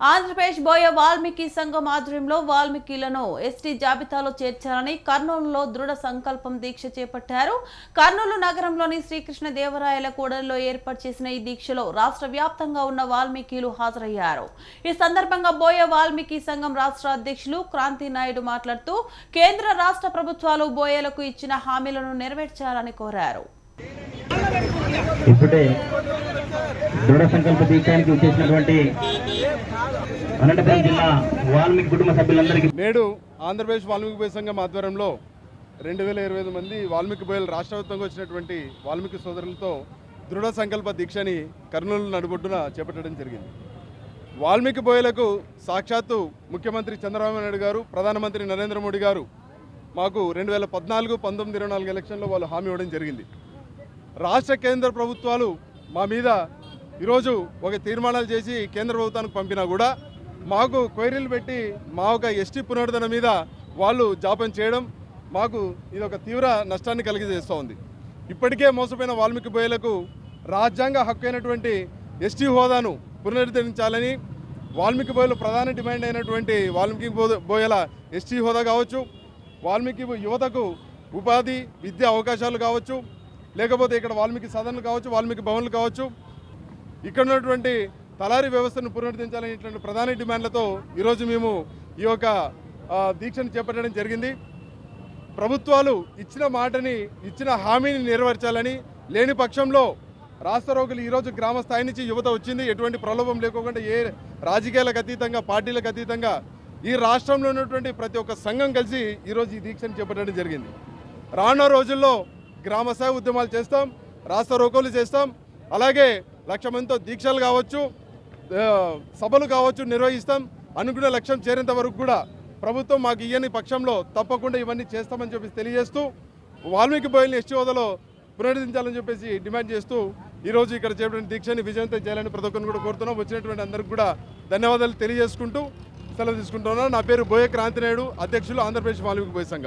ఆంధ్రప్రదేశ్ బోయ వాల్మీకి సంఘం ఆధ్వర్యంలో వాల్మీకిలను ఎస్టీ జాబితాలో చేర్చాలని కర్నూలులో దృఢ సంకల్పం దీక్ష చేపట్టారు. కర్నూలు నగరంలోని శ్రీకృష్ణ దేవరాయల కూడలిలో ఏర్పాటు చేసిన ఈ దీక్షలో రాష్ట్ర వ్యాప్తంగా ఉన్న వాల్మీకిలు హాజరయ్యారు. ఈ సందర్భంగా బోయ వాల్మీకి సంఘం రాష్ట్ర అధ్యక్షులు క్రాంతి నాయుడు మాట్లాడుతూ కేంద్ర రాష్ట్ర ప్రభుత్వాలు బోయలకు ఇచ్చిన హామీలను నెరవేర్చాలని కోరారు. ఇప్పుడే దృఢ సంకల్ప దీక్షానికి వచ్చేసినటువంటి అనంతపురం జిల్లా వాల్మీకి కుటుంబ సభ్యులందరికీ నేడు ఆంధ్రప్రదేశ్ వాల్మీకి బోయ సంఘం ఆధ్వర్యంలో రెండు వేల ఇరవై ఐదు మంది వాల్మీకి బోయలు రాష్ట్రవ్యాప్తంగా వచ్చినటువంటి వాల్మీకి సోదరులతో దృఢ సంకల్ప దీక్షని కర్నూలు నడుబొడ్డున చేపట్టడం జరిగింది. వాల్మీకి బోయలకు సాక్షాత్తు ముఖ్యమంత్రి చంద్రబాబు నాయుడు గారు ప్రధానమంత్రి నరేంద్ర మోడీ గారు మాకు రెండు వేల పద్నాలుగు పంతొమ్మిది ఇరవై నాలుగు ఎలక్షన్లో వాళ్ళు హామీ ఇవ్వడం జరిగింది. రాష్ట్ర కేంద్ర ప్రభుత్వాలు మా మీద ఈరోజు ఒక తీర్మానాలు చేసి కేంద్ర ప్రభుత్వానికి పంపినా కూడా మాకు క్వైరీలు పెట్టి మా ఒక ఎస్టీ పునరుద్ధరణ మీద వాళ్ళు జాపం చేయడం మాకు ఇది ఒక తీవ్ర నష్టాన్ని కలిగజేస్తూ ఉంది. ఇప్పటికే మోసపోయిన వాల్మీకి బోయలకు రాజ్యాంగ హక్కు అయినటువంటి ఎస్టీ హోదాను పునరుద్ధరించాలని వాల్మీకి బోయలు ప్రధాన డిమాండ్ అయినటువంటి వాల్మీకి బో- బోయల ఎస్టీ హోదా కావచ్చు వాల్మీకి యువతకు ఉపాధి విద్యా అవకాశాలు కావచ్చు లేకపోతే ఇక్కడ వాల్మీకి సదన్లు కావచ్చు వాల్మీకి భవన్లు కావచ్చు. ఇక్కడ ఉన్నటువంటి తలారీ వ్యవస్థను పునరుద్ధరించాలనేటువంటి ప్రధాన డిమాండ్లతో ఈరోజు మేము ఈ యొక్క దీక్షను చేపట్టడం జరిగింది. ప్రభుత్వాలు ఇచ్చిన మాటని ఇచ్చిన హామీని నెరవేర్చాలని లేని పక్షంలో రాష్ట్ర రోగులు ఈరోజు గ్రామ స్థాయి నుంచి యువత వచ్చింది. ఎటువంటి ప్రలోభం లేకుండా ఏ రాజకీయాలకు అతీతంగా పార్టీలకు అతీతంగా ఈ రాష్ట్రంలో ఉన్నటువంటి ప్రతి ఒక్క సంఘం కలిసి ఈరోజు ఈ దీక్షను చేపట్టడం జరిగింది. రానున్న రోజుల్లో గ్రామ స్థాయి ఉద్యమాలు చేస్తాం రాష్ట్ర రోకోలు చేస్తాం. అలాగే లక్ష మందితో దీక్షలు కావచ్చు. సభలు కావచ్చు నిర్వహిస్తాం. అనుకున్న లక్ష్యం చేరేంత వరకు కూడా ప్రభుత్వం మాకు ఇయ్యని పక్షంలో తప్పకుండా ఇవన్నీ చేస్తామని చెప్పేసి తెలియజేస్తూ వాల్మీకి బోయిల్ని ఎస్టీ హోదాలో పునరుద్ధరించాలని చెప్పేసి డిమాండ్ చేస్తూ ఈరోజు ఇక్కడ చేపట్టిన దీక్షని విజయవంతం చేయాలని ప్రతి ఒక్కరిని కూడా కోరుతున్నాం. వచ్చినటువంటి అందరికి కూడా ధన్యవాదాలు తెలియజేసుకుంటూ సెలవు తీసుకుంటున్నాను. నా పేరు బోయ క్రాంతినాయుడు అధ్యక్షులు ఆంధ్రప్రదేశ్ వాల్మీకి బోయ సంఘం.